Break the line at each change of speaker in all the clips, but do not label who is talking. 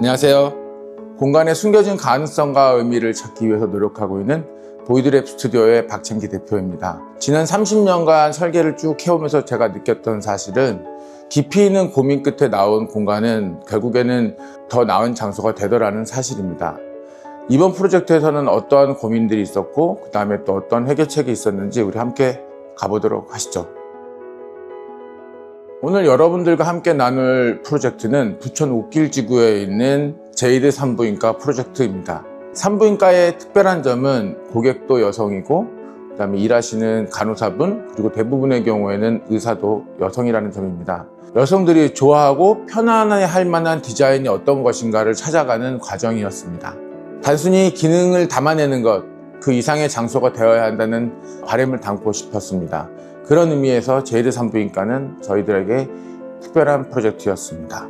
안녕하세요. 공간의 숨겨진 가능성과 의미를 찾기 위해서 노력하고 있는 보이드랩 스튜디오의 박창기 대표입니다. 지난 30년간 설계를 쭉 해오면서 제가 느꼈던 사실은 깊이 있는 고민 끝에 나온 공간은 결국에는 더 나은 장소가 되더라는 사실입니다. 이번 프로젝트에서는 어떠한 고민들이 있었고 그 다음에 또 어떤 해결책이 있었는지 우리 함께 가보도록 하시죠. 오늘 여러분들과 함께 나눌 프로젝트는 부천 옥길지구에 있는 제이드 산부인과 프로젝트입니다. 산부인과의 특별한 점은 고객도 여성이고 그다음에 일하시는 간호사분 그리고 대부분의 경우에는 의사도 여성이라는 점입니다. 여성들이 좋아하고 편안해 할 만한 디자인이 어떤 것인가를 찾아가는 과정이었습니다. 단순히 기능을 담아내는 것, 그 이상의 장소가 되어야 한다는 바람을 담고 싶었습니다. 그런 의미에서 제이드 산부인과는 저희들에게 특별한 프로젝트였습니다.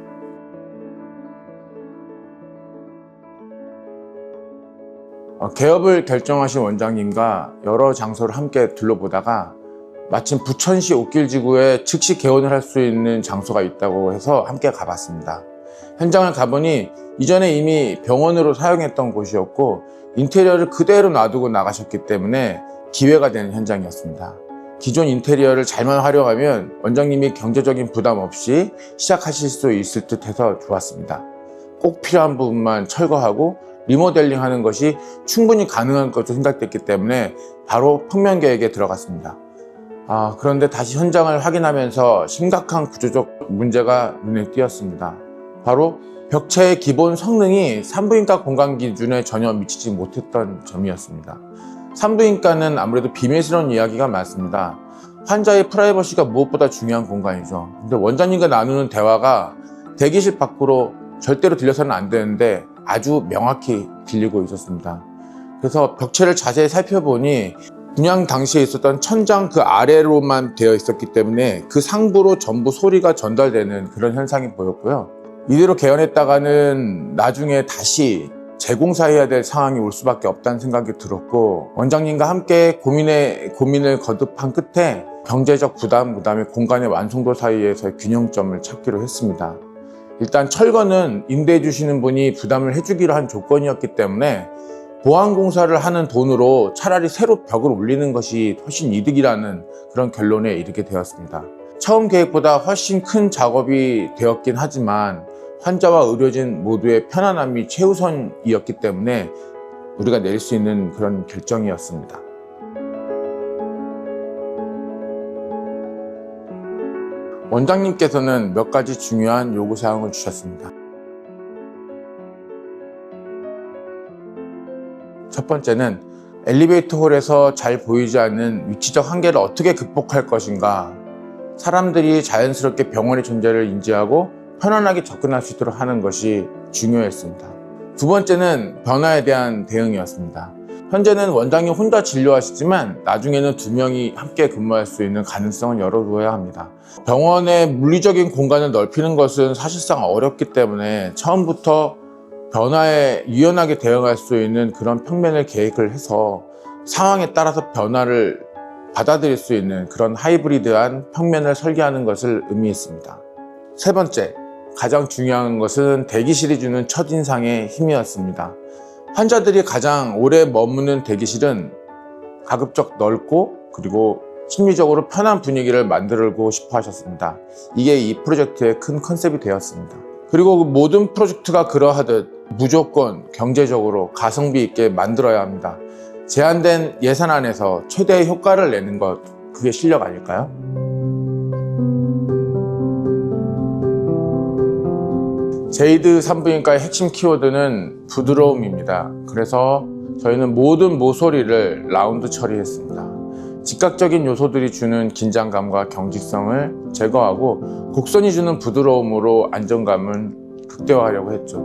어, 개업을 결정하신 원장님과 여러 장소를 함께 둘러보다가 마침 부천시 옥길지구에 즉시 개원을 할 수 있는 장소가 있다고 해서 함께 가봤습니다. 현장을 가보니 이전에 이미 병원으로 사용했던 곳이었고 인테리어를 그대로 놔두고 나가셨기 때문에 기회가 되는 현장이었습니다. 기존 인테리어를 잘만 활용하면 원장님이 경제적인 부담 없이 시작하실 수 있을 듯 해서 좋았습니다. 꼭 필요한 부분만 철거하고 리모델링 하는 것이 충분히 가능한 것으로 생각됐기 때문에 바로 평면 계획에 들어갔습니다. 아, 그런데 다시 현장을 확인하면서 심각한 구조적 문제가 눈에 띄었습니다. 바로 벽체의 기본 성능이 산부인과 공간 기준에 전혀 미치지 못했던 점이었습니다. 산부인과는 아무래도 비밀스러운 이야기가 많습니다. 환자의 프라이버시가 무엇보다 중요한 공간이죠. 근데 원장님과 나누는 대화가 대기실 밖으로 절대로 들려서는 안 되는데 아주 명확히 들리고 있었습니다. 그래서 벽체를 자세히 살펴보니 분양 당시에 있었던 천장 그 아래로만 되어 있었기 때문에 그 상부로 전부 소리가 전달되는 그런 현상이 보였고요. 이대로 개헌했다가는 나중에 다시 재공사해야 될 상황이 올 수밖에 없다는 생각이 들었고 원장님과 함께 고민에 고민을 거듭한 끝에 경제적 부담 그다음에 공간의 완성도 사이에서의 균형점을 찾기로 했습니다. 일단 철거는 임대해 주시는 분이 부담을 해주기로 한 조건이었기 때문에 보안 공사를 하는 돈으로 차라리 새로 벽을 올리는 것이 훨씬 이득이라는 그런 결론에 이르게 되었습니다. 처음 계획보다 훨씬 큰 작업이 되었긴 하지만 환자와 의료진 모두의 편안함이 최우선이었기 때문에 우리가 내릴 수 있는 그런 결정이었습니다. 원장님께서는 몇 가지 중요한 요구사항을 주셨습니다. 첫 번째는 엘리베이터 홀에서 잘 보이지 않는 위치적 한계를 어떻게 극복할 것인가, 사람들이 자연스럽게 병원의 존재를 인지하고 편안하게 접근할 수 있도록 하는 것이 중요했습니다. 두 번째는 변화에 대한 대응이었습니다. 현재는 원장님 혼자 진료하시지만 나중에는 두 명이 함께 근무할 수 있는 가능성을 열어두어야 합니다. 병원의 물리적인 공간을 넓히는 것은 사실상 어렵기 때문에 처음부터 변화에 유연하게 대응할 수 있는 그런 평면을 계획을 해서 상황에 따라서 변화를 받아들일 수 있는 그런 하이브리드한 평면을 설계하는 것을 의미했습니다. 세 번째, 가장 중요한 것은 대기실이 주는 첫인상의 힘이었습니다. 환자들이 가장 오래 머무는 대기실은 가급적 넓고 그리고 심리적으로 편한 분위기를 만들고 싶어 하셨습니다. 이게 이 프로젝트의 큰 컨셉이 되었습니다. 그리고 그 모든 프로젝트가 그러하듯 무조건 경제적으로 가성비 있게 만들어야 합니다. 제한된 예산 안에서 최대의 효과를 내는 것, 그게 실력 아닐까요? 제이드 산부인과의 핵심 키워드는 부드러움입니다. 그래서 저희는 모든 모서리를 라운드 처리했습니다. 즉각적인 요소들이 주는 긴장감과 경직성을 제거하고 곡선이 주는 부드러움으로 안정감을 극대화하려고 했죠.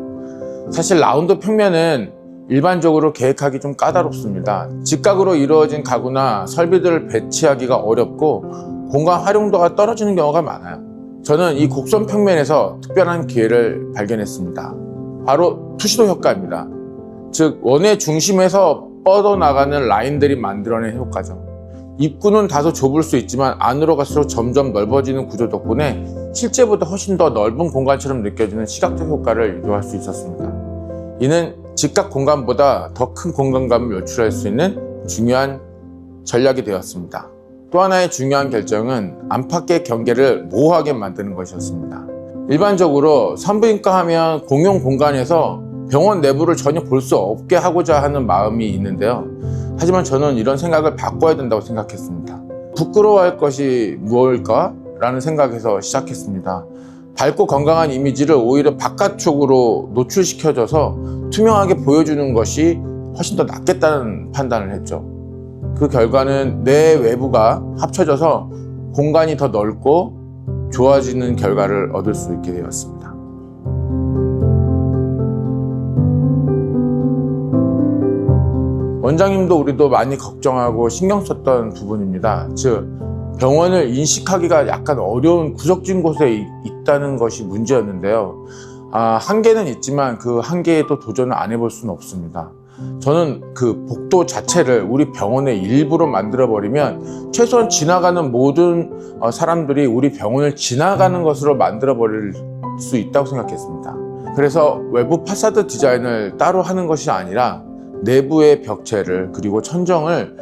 사실 라운드 평면은 일반적으로 계획하기 좀 까다롭습니다. 직각으로 이루어진 가구나 설비들을 배치하기가 어렵고 공간 활용도가 떨어지는 경우가 많아요. 저는 이 곡선 평면에서 특별한 기회를 발견했습니다. 바로 투시도 효과입니다. 즉 원의 중심에서 뻗어나가는 라인들이 만들어낸 효과죠. 입구는 다소 좁을 수 있지만 안으로 갈수록 점점 넓어지는 구조 덕분에 실제보다 훨씬 더 넓은 공간처럼 느껴지는 시각적 효과를 유도할 수 있었습니다. 이는 직각 공간보다 더 큰 공간감을 연출할 수 있는 중요한 전략이 되었습니다. 또 하나의 중요한 결정은 안팎의 경계를 모호하게 만드는 것이었습니다. 일반적으로 산부인과 하면 공용 공간에서 병원 내부를 전혀 볼 수 없게 하고자 하는 마음이 있는데요. 하지만 저는 이런 생각을 바꿔야 된다고 생각했습니다. 부끄러워할 것이 무엇일까? 라는 생각에서 시작했습니다. 밝고 건강한 이미지를 오히려 바깥쪽으로 노출시켜줘서 투명하게 보여주는 것이 훨씬 더 낫겠다는 판단을 했죠. 그 결과는 내 외부가 합쳐져서 공간이 더 넓고 좋아지는 결과를 얻을 수 있게 되었습니다. 원장님도 우리도 많이 걱정하고 신경 썼던 부분입니다. 즉, 병원을 인식하기가 약간 어려운 구석진 곳에 이- 있다는 것이 문제였는데요. 아, 한계는 있지만 그 한계에도 도전을 안 해볼 수는 없습니다. 저는 그 복도 자체를 우리 병원의 일부로 만들어 버리면 최소한 지나가는 모든 어, 사람들이 우리 병원을 지나가는 것으로 만들어 버릴 수 있다고 생각했습니다. 그래서 외부 파사드 디자인을 따로 하는 것이 아니라 내부의 벽체를 그리고 천정을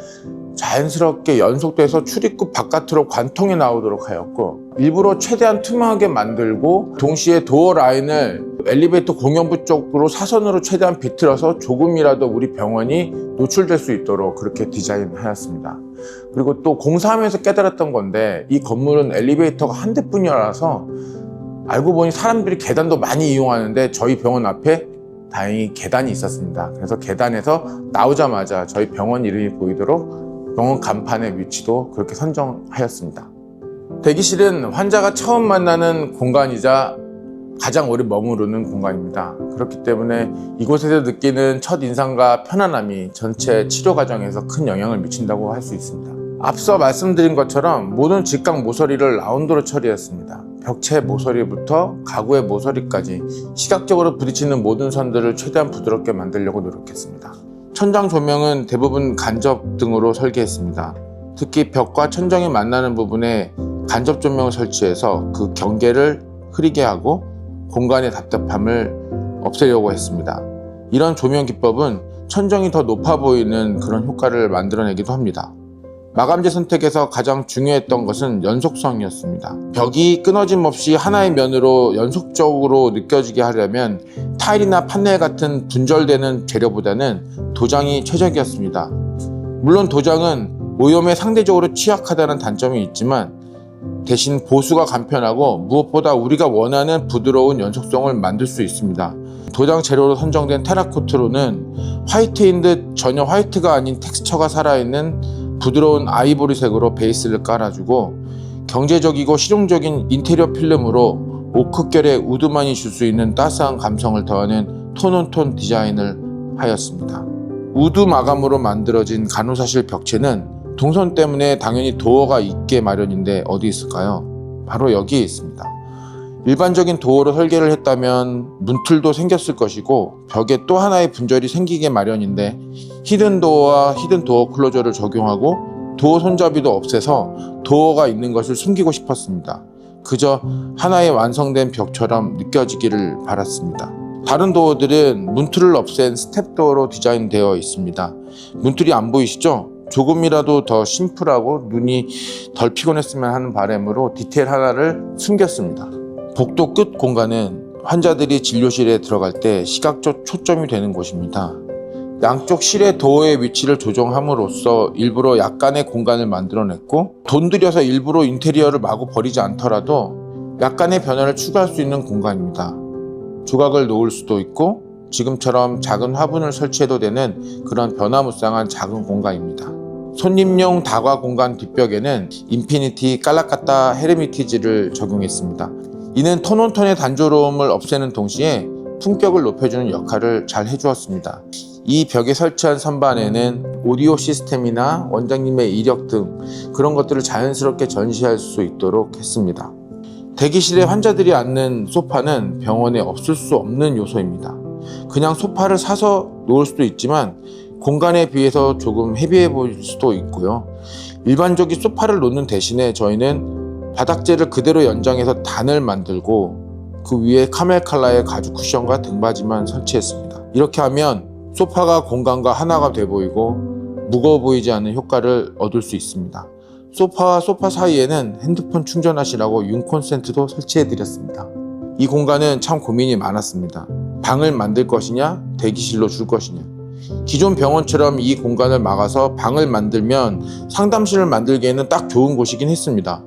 자연스럽게 연속돼서 출입구 바깥으로 관통해 나오도록 하였고 일부러 최대한 투명하게 만들고 동시에 도어 라인을 엘리베이터 공연부 쪽으로 사선으로 최대한 비틀어서 조금이라도 우리 병원이 노출될 수 있도록 그렇게 디자인하였습니다. 그리고 또 공사하면서 깨달았던 건데 이 건물은 엘리베이터가 한 대뿐이라서 알고 보니 사람들이 계단도 많이 이용하는데 저희 병원 앞에 다행히 계단이 있었습니다. 그래서 계단에서 나오자마자 저희 병원 이름이 보이도록 병원 간판의 위치도 그렇게 선정하였습니다. 대기실은 환자가 처음 만나는 공간이자 가장 오래 머무르는 공간입니다. 그렇기 때문에 이곳에서 느끼는 첫 인상과 편안함이 전체 치료 과정에서 큰 영향을 미친다고 할 수 있습니다. 앞서 말씀드린 것처럼 모든 직각 모서리를 라운드로 처리했습니다. 벽체 모서리부터 가구의 모서리까지 시각적으로 부딪히는 모든 선들을 최대한 부드럽게 만들려고 노력했습니다. 천장 조명은 대부분 간접 등으로 설계했습니다. 특히 벽과 천정이 만나는 부분에 간접 조명을 설치해서 그 경계를 흐리게 하고 공간의 답답함을 없애려고 했습니다. 이런 조명 기법은 천정이 더 높아 보이는 그런 효과를 만들어내기도 합니다. 마감재 선택에서 가장 중요했던 것은 연속성이었습니다. 벽이 끊어짐 없이 하나의 면으로 연속적으로 느껴지게 하려면 타일이나 판넬 같은 분절되는 재료보다는 도장이 최적이었습니다. 물론 도장은 오염에 상대적으로 취약하다는 단점이 있지만 대신 보수가 간편하고 무엇보다 우리가 원하는 부드러운 연속성을 만들 수 있습니다. 도장 재료로 선정된 테라코트로는 화이트인 듯 전혀 화이트가 아닌 텍스처가 살아있는 부드러운 아이보리색으로 베이스를 깔아주고 경제적이고 실용적인 인테리어 필름으로 오크결의 우드만이 줄 수 있는 따스한 감성을 더하는 톤온톤 디자인을 하였습니다. 우드 마감으로 만들어진 간호사실 벽체는 동선 때문에 당연히 도어가 있게 마련인데 어디 있을까요? 바로 여기에 있습니다. 일반적인 도어로 설계를 했다면 문틀도 생겼을 것이고 벽에 또 하나의 분절이 생기게 마련인데 히든 도어와 히든 도어 클로저를 적용하고 도어 손잡이도 없애서 도어가 있는 것을 숨기고 싶었습니다. 그저 하나의 완성된 벽처럼 느껴지기를 바랐습니다. 다른 도어들은 문틀을 없앤 스텝 도어로 디자인되어 있습니다. 문틀이 안 보이시죠? 조금이라도 더 심플하고 눈이 덜 피곤했으면 하는 바람으로 디테일 하나를 숨겼습니다. 복도 끝 공간은 환자들이 진료실에 들어갈 때 시각적 초점이 되는 곳입니다. 양쪽 실의 도어의 위치를 조정함으로써 일부러 약간의 공간을 만들어냈고 돈 들여서 일부러 인테리어를 마구 버리지 않더라도 약간의 변화를 추가할 수 있는 공간입니다. 조각을 놓을 수도 있고 지금처럼 작은 화분을 설치해도 되는 그런 변화무쌍한 작은 공간입니다. 손님용 다과 공간 뒷벽에는 인피니티 깔라카타 헤르미티지를 적용했습니다. 이는 톤온톤의 단조로움을 없애는 동시에 품격을 높여주는 역할을 잘 해주었습니다. 이 벽에 설치한 선반에는 오디오 시스템이나 원장님의 이력 등 그런 것들을 자연스럽게 전시할 수 있도록 했습니다. 대기실에 환자들이 앉는 소파는 병원에 없을 수 없는 요소입니다. 그냥 소파를 사서 놓을 수도 있지만 공간에 비해서 조금 헤비해 보일 수도 있고요. 일반적인 소파를 놓는 대신에 저희는 바닥재를 그대로 연장해서 단을 만들고 그 위에 카멜 컬러의 가죽 쿠션과 등받이만 설치했습니다. 이렇게 하면 소파가 공간과 하나가 돼 보이고 무거워 보이지 않는 효과를 얻을 수 있습니다. 소파와 소파 사이에는 핸드폰 충전하시라고 윤 콘센트도 설치해 드렸습니다. 이 공간은 참 고민이 많았습니다. 방을 만들 것이냐, 대기실로 줄 것이냐. 기존 병원처럼 이 공간을 막아서 방을 만들면 상담실을 만들기에는 딱 좋은 곳이긴 했습니다.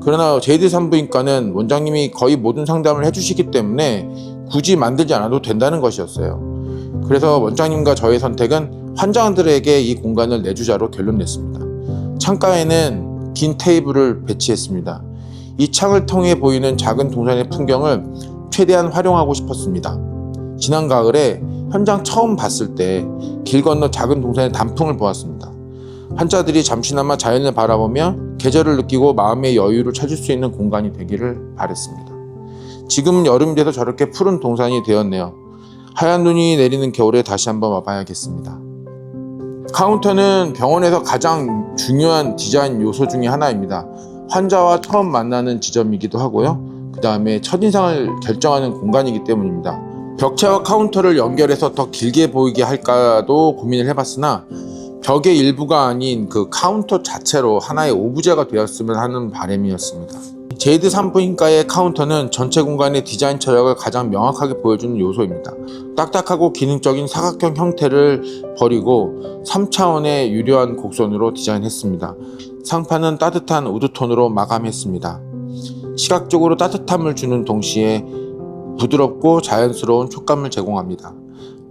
그러나 제이드 산부인과는 원장님이 거의 모든 상담을 해주시기 때문에 굳이 만들지 않아도 된다는 것이었어요. 그래서 원장님과 저의 선택은 환자들에게 이 공간을 내주자로 결론 냈습니다. 창가에는 긴 테이블을 배치했습니다. 이 창을 통해 보이는 작은 동산의 풍경을 최대한 활용하고 싶었습니다. 지난 가을에 현장 처음 봤을 때 길 건너 작은 동산의 단풍을 보았습니다. 환자들이 잠시나마 자연을 바라보며 계절을 느끼고 마음의 여유를 찾을 수 있는 공간이 되기를 바랬습니다. 지금 여름이 돼서 저렇게 푸른 동산이 되었네요. 하얀 눈이 내리는 겨울에 다시 한번 와봐야겠습니다. 카운터는 병원에서 가장 중요한 디자인 요소 중의 하나입니다. 환자와 처음 만나는 지점이기도 하고요. 그 다음에 첫인상을 결정하는 공간이기 때문입니다. 벽체와 카운터를 연결해서 더 길게 보이게 할까도 고민을 해봤으나 벽의 일부가 아닌 그 카운터 자체로 하나의 오브제가 되었으면 하는 바람이었습니다. 제이드 산부인과의 카운터는 전체 공간의 디자인 철학을 가장 명확하게 보여주는 요소입니다. 딱딱하고 기능적인 사각형 형태를 버리고 3차원의 유려한 곡선으로 디자인했습니다. 상판은 따뜻한 우드톤으로 마감했습니다. 시각적으로 따뜻함을 주는 동시에 부드럽고 자연스러운 촉감을 제공합니다.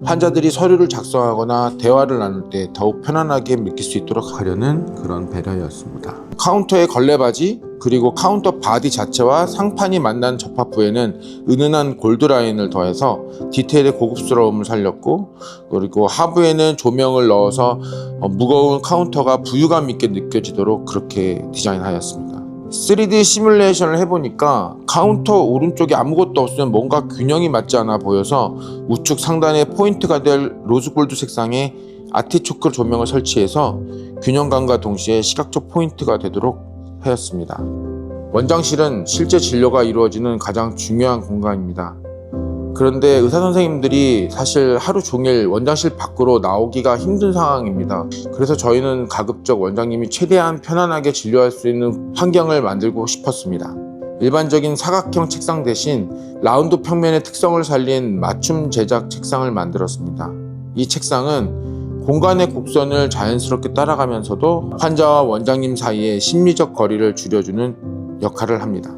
환자들이 서류를 작성하거나 대화를 나눌 때 더욱 편안하게 느낄 수 있도록 하려는 그런 배려였습니다. 카운터의 걸레바지 그리고 카운터 바디 자체와 상판이 만난 접합 부에는 은은한 골드 라인을 더해서 디테일의 고급스러움을 살렸고 그리고 하부에는 조명을 넣어서 어, 무거운 카운터가 부유감 있게 느껴지도록 그렇게 디자인하였습니다. 3D 시뮬레이션을 해보니까 카운터 오른쪽에 아무것도 없으면 뭔가 균형이 맞지 않아 보여서 우측 상단에 포인트가 될 로즈골드 색상의 아티초크 조명을 설치해서 균형감과 동시에 시각적 포인트가 되도록 하였습니다. 원장실은 실제 진료가 이루어지는 가장 중요한 공간입니다. 그런데 의사 선생님들이 사실 하루 종일 원장실 밖으로 나오기가 힘든 상황입니다. 그래서 저희는 가급적 원장님이 최대한 편안하게 진료할 수 있는 환경을 만들고 싶었습니다. 일반적인 사각형 책상 대신 라운드 평면의 특성을 살린 맞춤 제작 책상을 만들었습니다. 이 책상은 공간의 곡선을 자연스럽게 따라가면서도 환자와 원장님 사이의 심리적 거리를 줄여주는 역할을 합니다.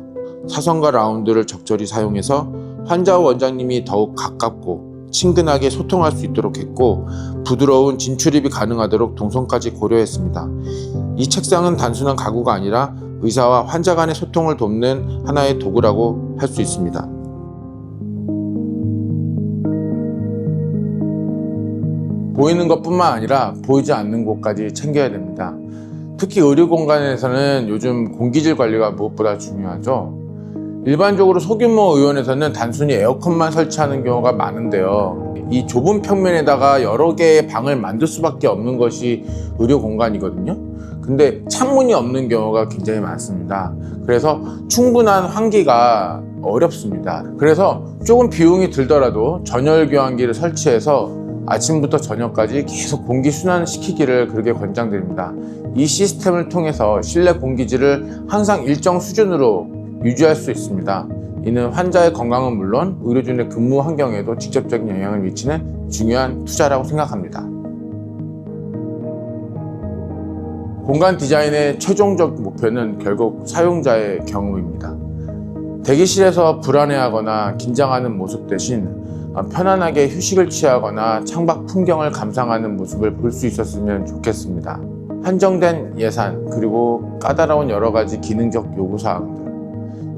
사선과 라운드를 적절히 사용해서 환자와 원장님이 더욱 가깝고 친근하게 소통할 수 있도록 했고 부드러운 진출입이 가능하도록 동선까지 고려했습니다. 이 책상은 단순한 가구가 아니라 의사와 환자 간의 소통을 돕는 하나의 도구라고 할 수 있습니다. 보이는 것뿐만 아니라 보이지 않는 곳까지 챙겨야 됩니다. 특히 의료 공간에서는 요즘 공기질 관리가 무엇보다 중요하죠. 일반적으로 소규모 의원에서는 단순히 에어컨만 설치하는 경우가 많은데요. 이 좁은 평면에다가 여러 개의 방을 만들 수밖에 없는 것이 의료 공간이거든요. 근데 창문이 없는 경우가 굉장히 많습니다. 그래서 충분한 환기가 어렵습니다. 그래서 조금 비용이 들더라도 전열 교환기를 설치해서 아침부터 저녁까지 계속 공기 순환 시키기를 그렇게 권장드립니다. 이 시스템을 통해서 실내 공기질을 항상 일정 수준으로 유지할 수 있습니다. 이는 환자의 건강은 물론 의료진의 근무 환경에도 직접적인 영향을 미치는 중요한 투자라고 생각합니다. 공간 디자인의 최종적 목표는 결국 사용자의 경험입니다. 대기실에서 불안해하거나 긴장하는 모습 대신 편안하게 휴식을 취하거나 창밖 풍경을 감상하는 모습을 볼 수 있었으면 좋겠습니다. 한정된 예산 그리고 까다로운 여러 가지 기능적 요구 사항들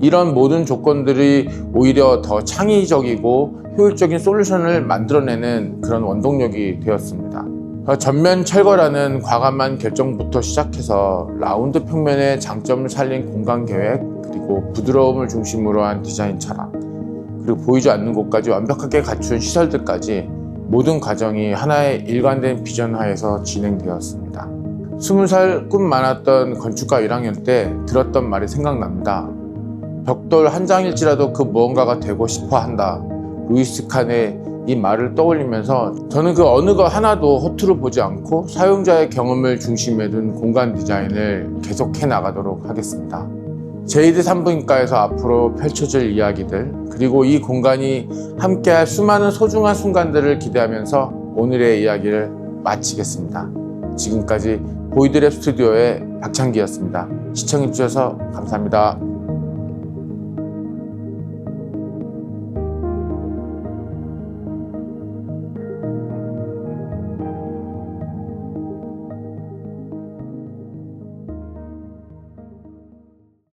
이런 모든 조건들이 오히려 더 창의적이고 효율적인 솔루션을 만들어내는 그런 원동력이 되었습니다. 전면 철거라는 과감한 결정부터 시작해서 라운드 평면의 장점을 살린 공간 계획 그리고 부드러움을 중심으로 한 디자인 철학 그리고 보이지 않는 곳까지 완벽하게 갖춘 시설들까지 모든 과정이 하나의 일관된 비전 하에서 진행되었습니다. 스무 살꿈 많았던 건축가 1학년 때 들었던 말이 생각납니다. 벽돌 한 장일지라도 그 무언가가 되고 싶어 한다. 루이스 칸의 이 말을 떠올리면서 저는 그 어느 것 하나도 허투루 보지 않고 사용자의 경험을 중심에 둔 공간 디자인을 계속해 나가도록 하겠습니다. 제이드 산부인과에서 앞으로 펼쳐질 이야기들 그리고 이 공간이 함께할 수많은 소중한 순간들을 기대하면서 오늘의 이야기를 마치겠습니다. 지금까지 보이드랩 스튜디오의 박창기였습니다. 시청해주셔서 감사합니다.